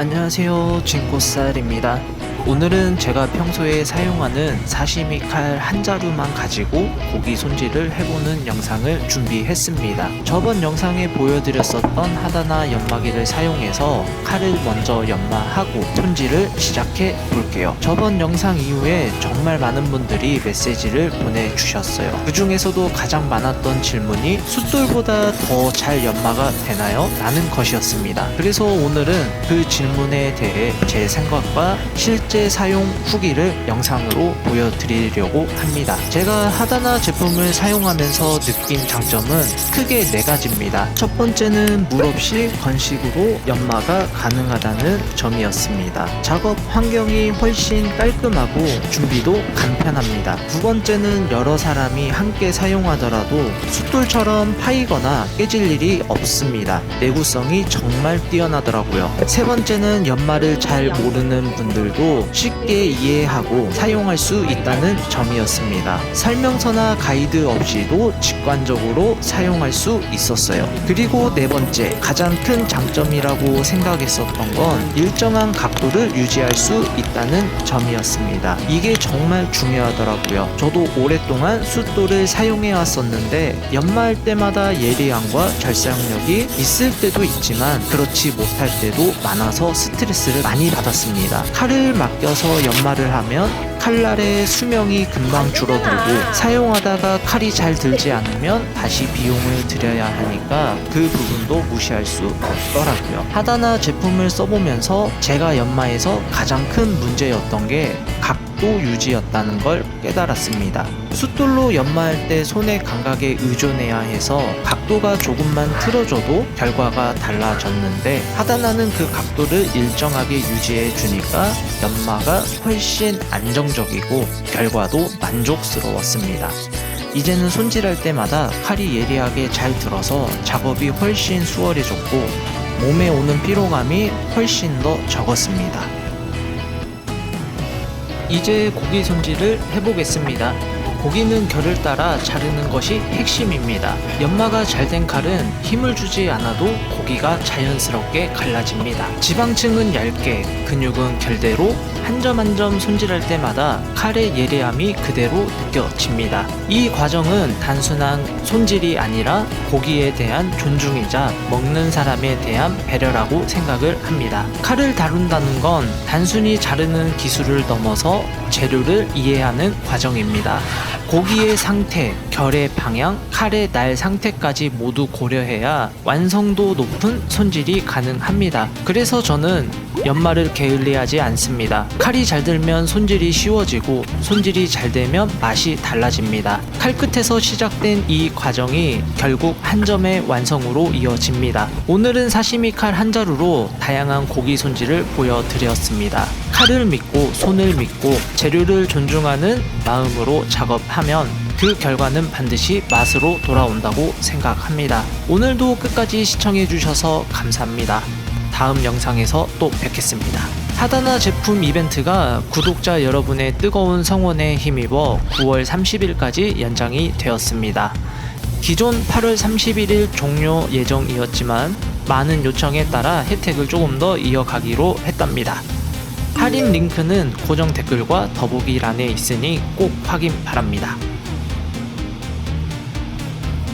안녕하세요. 진코쌀입니다 오늘은 제가 평소에 사용하는 사시미 칼 한 자루만 가지고 고기 손질을 해보는 영상을 준비했습니다. 저번 영상에 보여드렸었던 하다나 연마기를 사용해서 칼을 먼저 연마하고 손질을 시작해 볼게요. 저번 영상 이후에 정말 많은 분들이 메시지를 보내주셨어요. 그 중에서도 가장 많았던 질문이 숫돌보다 더 잘 연마가 되나요? 라는 것이었습니다. 그래서 오늘은 그 질문에 대해 제 생각과 실제 사용 후기를 영상으로 보여드리려고 합니다. 제가 하다나 제품을 사용하면서 느낀 장점은 크게 네 가지입니다. 첫 번째는 물 없이 건식으로 연마가 가능하다는 점이었습니다. 작업 환경이 훨씬 깔끔하고 준비도 간편합니다. 두 번째는 여러 사람이 함께 사용하더라도 숫돌처럼 파이거나 깨질 일이 없습니다. 내구성이 정말 뛰어나더라고요. 세 번째는 연마를 잘 모르는 분들도 쉽게 이해하고 사용할 수 있다는 점이었습니다. 설명서나 가이드 없이도 직관적으로 사용할 수 있었어요. 그리고 네 번째, 가장 큰 장점이라고 생각했었던 건 일정한 각도를 유지할 수 있다는 점이었습니다. 이게 정말 중요하더라고요. 저도 오랫동안 숫돌을 사용해 왔었는데 연마할 때마다 예리함과 절삭력이 있을 때도 있지만 그렇지 못할 때도 많아서 스트레스를 많이 받았습니다. 칼을 맡겨서 연마를 하면 칼날의 수명이 금방 줄어들고 사용하다가 칼이 잘 들지 않으면 다시 비용을 들여야 하니까 그 부분도 무시할 수 없더라고요. 하다나 제품을 써보면서 제가 연마에서 가장 큰 문제였던 게 각도 유지였다는 걸 깨달았습니다. 숫돌로 연마할 때 손의 감각에 의존해야 해서 각도가 조금만 틀어져도 결과가 달라졌는데 하다나는 그 각도를 일정하게 유지해 주니까 연마가 훨씬 안정적이고 결과도 만족스러웠습니다. 이제는 손질할 때마다 칼이 예리하게 잘 들어서 작업이 훨씬 수월해졌고 몸에 오는 피로감이 훨씬 더 적었습니다. 이제 고기 손질을 해보겠습니다. 고기는 결을 따라 자르는 것이 핵심입니다. 연마가 잘 된 칼은 힘을 주지 않아도 고기가 자연스럽게 갈라집니다. 지방층은 얇게, 근육은 결대로 한 점 한 점 손질할 때마다 칼의 예리함이 그대로 느껴집니다. 이 과정은 단순한 손질이 아니라 고기에 대한 존중이자 먹는 사람에 대한 배려라고 생각을 합니다. 칼을 다룬다는 건 단순히 자르는 기술을 넘어서 재료를 이해하는 과정입니다. 고기의 상태, 결의 방향, 칼의 날 상태까지 모두 고려해야 완성도 높은 손질이 가능합니다. 그래서 저는 연마를 게을리하지 않습니다. 칼이 잘 들면 손질이 쉬워지고 손질이 잘 되면 맛이 달라집니다. 칼끝에서 시작된 이 과정이 결국 한 점의 완성으로 이어집니다. 오늘은 사시미 칼 한 자루로 다양한 고기 손질을 보여드렸습니다. 칼을 믿고 손을 믿고 재료를 존중하는 마음으로 작업하면 그 결과는 반드시 맛으로 돌아온다고 생각합니다. 오늘도 끝까지 시청해주셔서 감사합니다. 다음 영상에서 또 뵙겠습니다. 하다나 제품 이벤트가 구독자 여러분의 뜨거운 성원에 힘입어 9월 30일까지 연장이 되었습니다. 기존 8월 31일 종료 예정이었지만 많은 요청에 따라 혜택을 조금 더 이어가기로 했답니다. 할인 링크는 고정 댓글과 더보기란에 있으니 꼭 확인 바랍니다.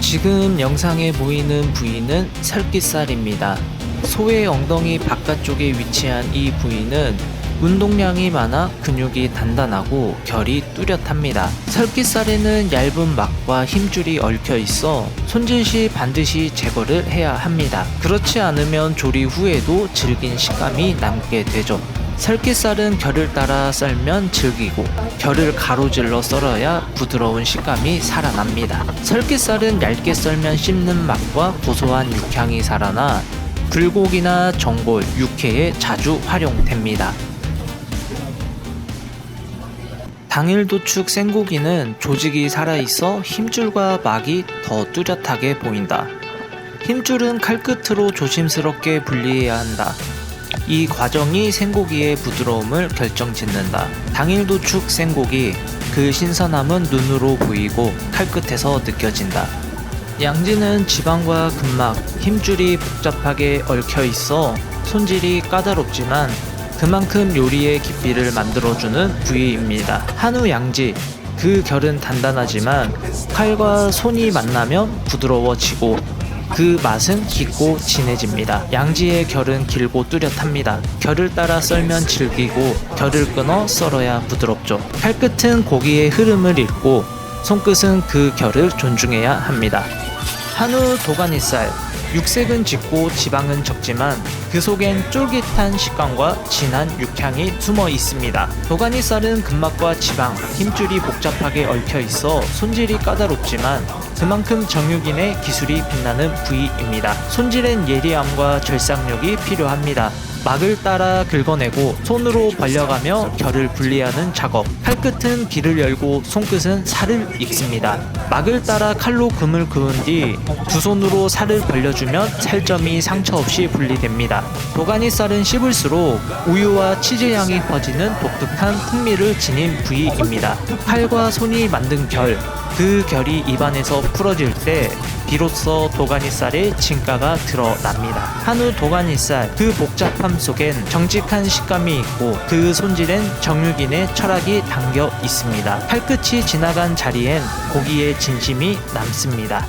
지금 영상에 보이는 부위는 설깃살입니다. 소의 엉덩이 바깥쪽에 위치한 이 부위는 운동량이 많아 근육이 단단하고 결이 뚜렷합니다. 설깃살에는 얇은 막과 힘줄이 얽혀 있어 손질 시 반드시 제거를 해야 합니다. 그렇지 않으면 조리 후에도 질긴 식감이 남게 되죠. 설깃살은 결을 따라 썰면 질기고 결을 가로질러 썰어야 부드러운 식감이 살아납니다. 설깃살은 얇게 썰면 씹는 맛과 고소한 육향이 살아나 불고기나 전골, 육회에 자주 활용됩니다. 당일 도축 생고기는 조직이 살아있어 힘줄과 막이 더 뚜렷하게 보인다. 힘줄은 칼끝으로 조심스럽게 분리해야 한다. 이 과정이 생고기의 부드러움을 결정짓는다. 당일 도축 생고기, 그 신선함은 눈으로 보이고 칼끝에서 느껴진다. 양지는 지방과 근막, 힘줄이 복잡하게 얽혀 있어 손질이 까다롭지만 그만큼 요리의 깊이를 만들어주는 부위입니다. 한우 양지 그 결은 단단하지만 칼과 손이 만나면 부드러워지고 그 맛은 깊고 진해집니다. 양지의 결은 길고 뚜렷합니다. 결을 따라 썰면 질기고 결을 끊어 썰어야 부드럽죠. 칼끝은 고기의 흐름을 읽고 손끝은 그 결을 존중해야 합니다. 한우 도가니살 육색은 짙고 지방은 적지만 그 속엔 쫄깃한 식감과 진한 육향이 숨어 있습니다. 도가니살은 근막과 지방, 힘줄이 복잡하게 얽혀 있어 손질이 까다롭지만 그만큼 정육인의 기술이 빛나는 부위입니다. 손질엔 예리함과 절삭력이 필요합니다. 막을 따라 긁어내고 손으로 벌려가며 결을 분리하는 작업. 칼끝은 귀를 열고 손끝은 살을 익습니다. 막을 따라 칼로 금을 그은 뒤 두 손으로 살을 벌려주면 살점이 상처 없이 분리됩니다. 도가니살은 씹을수록 우유와 치즈 향이 퍼지는 독특한 풍미를 지닌 부위입니다. 칼과 손이 만든 결, 그 결이 입안에서 풀어질 때 비로소 도가니살의 진가가 드러납니다. 한우 도가니살 그 복잡함 속엔 정직한 식감이 있고 그 손질엔 정육인의 철학이 담겨 있습니다. 칼끝이 지나간 자리엔 고기의 진심이 남습니다.